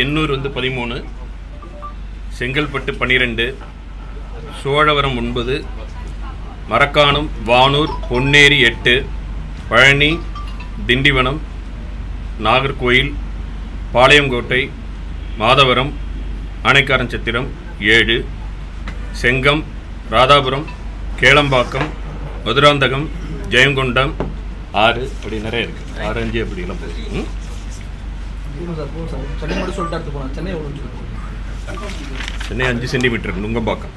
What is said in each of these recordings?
எண்ணூர் வந்து பதிமூணு செங்கல்பட்டு பன்னிரெண்டு சோழவரம் ஒன்பது மரக்காணம் வானூர் பொன்னேரி எட்டு பழனி திண்டிவனம் நாகர்கோயில் பாளையங்கோட்டை மாதவரம் ஆனைக்காரன்சத்திரம் ஏழு செங்கம் ராதாபுரம் கேளம்பாக்கம் மதுராந்தகம் ஜெயங்கொண்டம் ஆறு அப்படி நிறைய இருக்குது ஆறு அஞ்சு அப்படிலாம் போகுது. போகணும் சார்? போகணும் சார். சென்னை மட்டும் சொல்லிட்டு அடுத்து போகலாம். சென்னை எவ்வளோன்னு சென்னை அஞ்சு சென்டிமீட்டர் நுங்கம்பாக்கம்.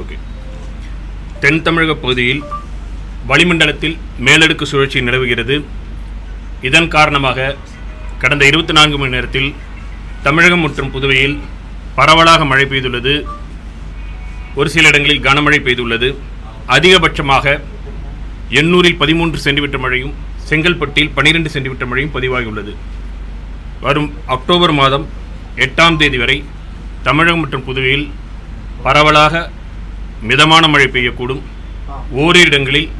ஓகே. தென் தமிழக பகுதியில் வளிமண்டலத்தில் மேலடுக்கு சுழற்சி நிலவுகிறது. இதன் காரணமாக கடந்த இருபத்தி நான்கு மணி நேரத்தில் தமிழகம் மற்றும் புதுவையில் பரவலாக மழை பெய்துள்ளது. ஒரு சில இடங்களில் கனமழை பெய்துள்ளது. அதிகபட்சமாக எண்ணூரில் பதிமூன்று சென்டிமீட்டர் மழையும் செங்கல்பட்டில் பன்னிரெண்டு சென்டிமீட்டர் மழையும் பதிவாகியுள்ளது. வரும் அக்டோபர் மாதம் எட்டாம் தேதி வரை தமிழகம் மற்றும் புதுவையில் பரவலாக மிதமான மழை பெய்யக்கூடும். ஓரிரு இடங்களில்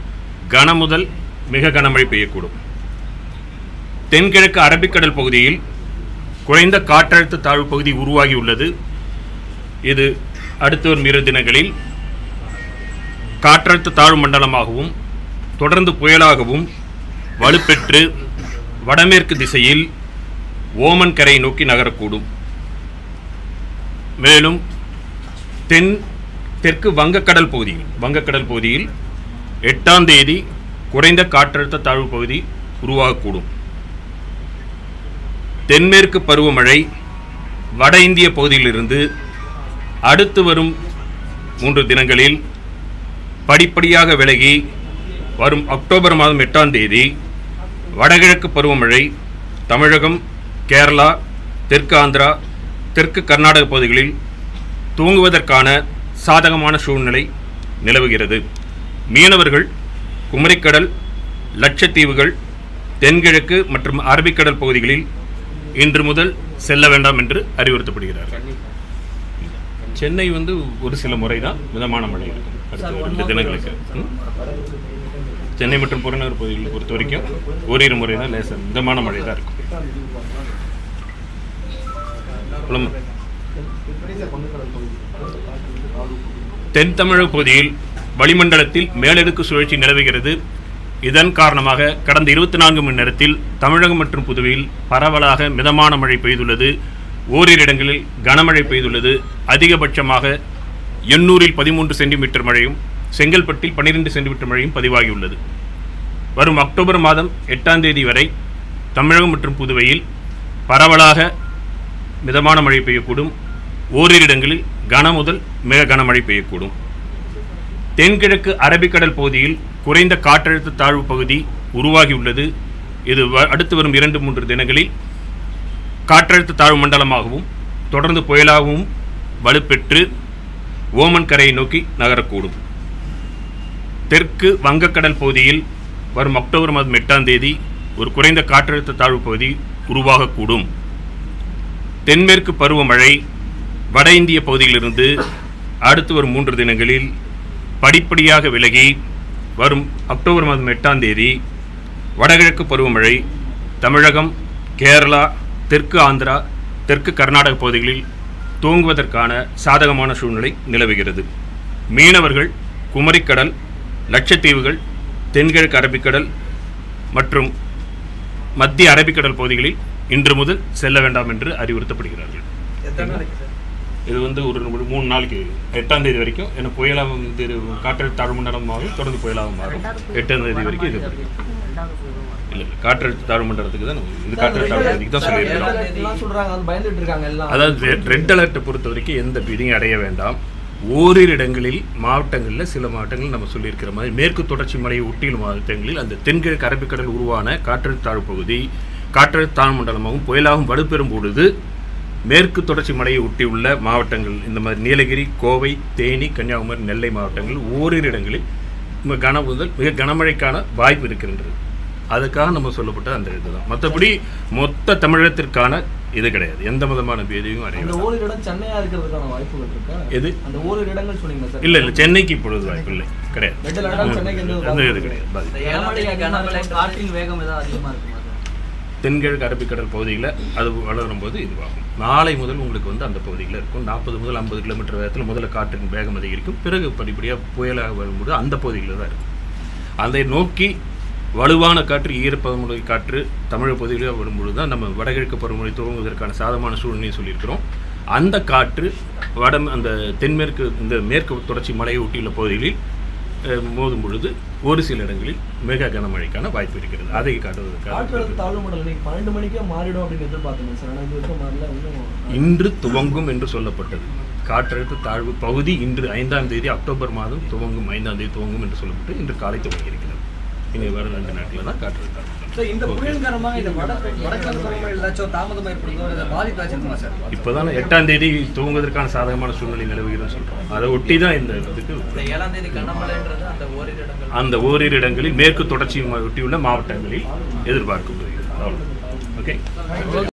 கன முதல் மிக கனமழை பெய்யக்கூடும். தென்கிழக்கு அரபிக்கடல் பகுதியில் குறைந்த காற்றழுத்த தாழ்வு பகுதி உருவாகியுள்ளது. இது அடுத்து வரும் இரு தினங்களில் காற்றழுத்த தாழ்வு மண்டலமாகவும் தொடர்ந்து புயலாகவும் வலுப்பெற்று வடமேற்கு திசையில் ஓமன் கரையை நோக்கி நகரக்கூடும். மேலும் தென் தெற்கு வங்கக்கடல் பகுதியில் வங்கக்கடல் பகுதியில் எட்டாம் தேதி குறைந்த காற்றழுத்த தாழ்வு பகுதி உருவாகக்கூடும். தென்மேற்கு பருவமழை வட இந்திய பகுதியிலிருந்து அடுத்து வரும் மூன்று தினங்களில் படிப்படியாக விலகி வரும் அக்டோபர் மாதம் எட்டாம் தேதி வடகிழக்கு பருவமழை தமிழகம் கேரளா தெற்கு ஆந்திரா தெற்கு கர்நாடக பகுதிகளில் தூங்குவதற்கான சாதகமான சூழ்நிலை நிலவுகிறது. மீனவர்கள் குமரிக்கடல் லட்சத்தீவுகள் தென்கிழக்கு மற்றும் அரபிக்கடல் பகுதிகளில் இன்று முதல் செல்ல வேண்டாம் என்று அறிவுறுத்தப்படுகிறார்கள். சென்னை வந்து ஒரு சில முறை தான் மிதமான மழை இருக்கும். அடுத்த ரெண்டு தினங்களுக்கு? சென்னை மற்றும் புறநகர் பகுதிகளை பொறுத்த வரைக்கும் ஓரிரு முறை தான் லேசாக மிதமான மழை தான் இருக்கும். தென் தமிழக பகுதியில் வளிமண்டலத்தில் மேலடுக்கு சுழற்சி நிலவுகிறது. இதன் காரணமாக கடந்த இருபத்தி நான்கு மணி நேரத்தில் தமிழகம் மற்றும் புதுவையில் பரவலாக மிதமான மழை பெய்துள்ளது. ஓரிரு இடங்களில் கனமழை பெய்துள்ளது. அதிகபட்சமாக எண்ணூரில் பதிமூன்று சென்டிமீட்டர் மழையும் செங்கல்பட்டில் பன்னிரெண்டு சென்டிமீட்டர் மழையும் பதிவாகியுள்ளது. வரும் அக்டோபர் மாதம் எட்டாம் தேதி வரை தமிழகம் மற்றும் புதுவையில் பரவலாக மிதமான மழை பெய்யக்கூடும். ஓரிரு இடங்களில் கன முதல் மிக கனமழை பெய்யக்கூடும். தென்கிழக்கு அரபிக்கடல் பகுதியில் குறைந்த காற்றழுத்த தாழ்வு பகுதி உருவாகியுள்ளது. இது வ- அடுத்து வரும் இரண்டு மூன்று தினங்களில் காற்றழுத்த தாழ்வு மண்டலமாகவும் தொடர்ந்து புயலாகவும் வலுப்பெற்று ஓமன் கரையை நோக்கி நகரக்கூடும். தெற்கு வங்கக்கடல் பகுதியில் வரும் அக்டோபர் மாதம் எட்டாம் தேதி ஒரு குறைந்த காற்றழுத்த தாழ்வு பகுதி உருவாகக்கூடும். தென்மேற்கு பருவமழை வட இந்திய பகுதியிலிருந்து அடுத்து வரும் மூன்று தினங்களில் படிப்படியாக விலகி வரும் அக்டோபர் மாதம் எட்டாம் தேதி வடகிழக்கு பருவமழை தமிழகம் கேரளா தெற்கு ஆந்திரா தெற்கு கர்நாடக பகுதிகளில் தூங்குவதற்கான சாதகமான சூழ்நிலை நிலவுகிறது. மீனவர்கள் குமரிக்கடல் லட்சத்தீவுகள் தென்கிழக்கு அரபிக்கடல் மற்றும் மத்திய அரபிக்கடல் பகுதிகளில் இன்று முதல் செல்ல வேண்டாம் என்று அறிவுறுத்தப்படுகிறார்கள். இது வந்து ஒரு மூணு நாளைக்கு எட்டாம் தேதி வரைக்கும். ஏன்னா புயலாக வந்து காற்றழுத்த தாழ்வு மண்டலமாகவும் தொடர்ந்து புயலாக மாறும். எட்டாம் தேதி வரைக்கும் இது இல்லை காற்றழுத்த தாழ்வு மண்டலத்துக்கு தான் இது காற்றழுத்த தாழ்வு தான் சொல்லியிருக்கிறோம். அதாவது ரெட் அலர்ட்டை பொறுத்த வரைக்கும் எந்த பீதியும் அடைய வேண்டாம். ஓரிரு இடங்களில் மாவட்டங்களில் சில மாவட்டங்களில் நம்ம சொல்லியிருக்கிற மாதிரி மேற்கு தொடர்ச்சி மலையை ஒட்டியுள்ள மாவட்டங்களில் அந்த தென்கிழக்கு அரபிக்கடல் உருவான காற்றழுத்த தாழ்வு பகுதி காற்றழுத்த தாழ்வு மண்டலமாகவும் புயலாகவும் வலுப்பெறும் பொழுது மேற்கு தொடர்ச்சி மலையை ஒட்டியுள்ள மாவட்டங்கள் இந்த மாதிரி நீலகிரி கோவை தேனி கன்னியாகுமரி நெல்லை மாவட்டங்கள் ஓரிரு இடங்களில் மிக கன முதல் மிக கனமழைக்கான வாய்ப்பு இருக்கின்றது. அதுக்காக நம்ம சொல்லப்பட்ட அந்த இதுதான் மற்றபடி மொத்த தமிழகத்திற்கான இது கிடையாது. எந்த விதமான பேதியும் அந்த அடையவில்லை ஓரிரு இடம் சென்னையா இருக்கிறதுக்கான வாய்ப்புகள் இருக்கா? எது? அந்த ஓரிரு இடங்கள் சொன்னீங்க சார். இல்லை இல்லை சென்னைக்கு இப்பொழுது வாய்ப்பு இல்லை. கிடையாது. கிடையாது? தென்கிழக்கு அரபிக்கடல் பகுதியில் அது வளரும் போது இதுவாகும். நாளை முதல் உங்களுக்கு வந்து அந்த பகுதியில் இருக்கும். நாற்பது முதல் ஐம்பது கிலோமீட்டர் வேகத்தில் முதல்ல காற்றின் வேகம் அதிகரிக்கும். பிறகு படிப்படியாக புயலாக வரும்போது அந்த பகுதியில் தான் இருக்கும். அதை நோக்கி வலுவான காற்று ஈரப்பதமுறை காற்று தமிழக பகுதியில் வரும்பொழுது தான் நம்ம வடகிழக்கு பருவமழை துவங்குவதற்கான சாதமான சூழ்நிலையை சொல்லியிருக்கிறோம். அந்த காற்று வட அந்த தென்மேற்கு இந்த மேற்கு தொடர்ச்சி மலையை ஒட்டியுள்ள பகுதிகளில் மோதும் பொழுது ஒரு சில இடங்களில் மிக கனமழைக்கான வாய்ப்பு இருக்கிறது. அதை காட்டுவதற்காக இன்று துவங்கும் என்று சொல்லப்பட்டது. காற்றழுத்த தாழ்வு பகுதி இன்று ஐந்தாம் தேதி அக்டோபர் மாதம் துவங்கும் ஐந்தாம் தேதி துவங்கும் என்று சொல்லப்பட்டு இன்று காலை துவங்கி இருக்கிறது இனி வரும் ரெண்டு நாட்களில் தான் சார்? இப்போதான் எட்டாம் தேதி துவங்குவதற்கான சாதகமான சூழ்நிலை நிலவுகிறதுன்னு சொல்றோம். அதை ஒட்டி தான் இந்த இதுக்கு அந்த ஓரிரு இடங்களில். மேற்கு தொடர்ச்சி ஒட்டியுள்ள மாவட்டங்களில் எதிர்பார்க்கப்படுகிறது. ஓகே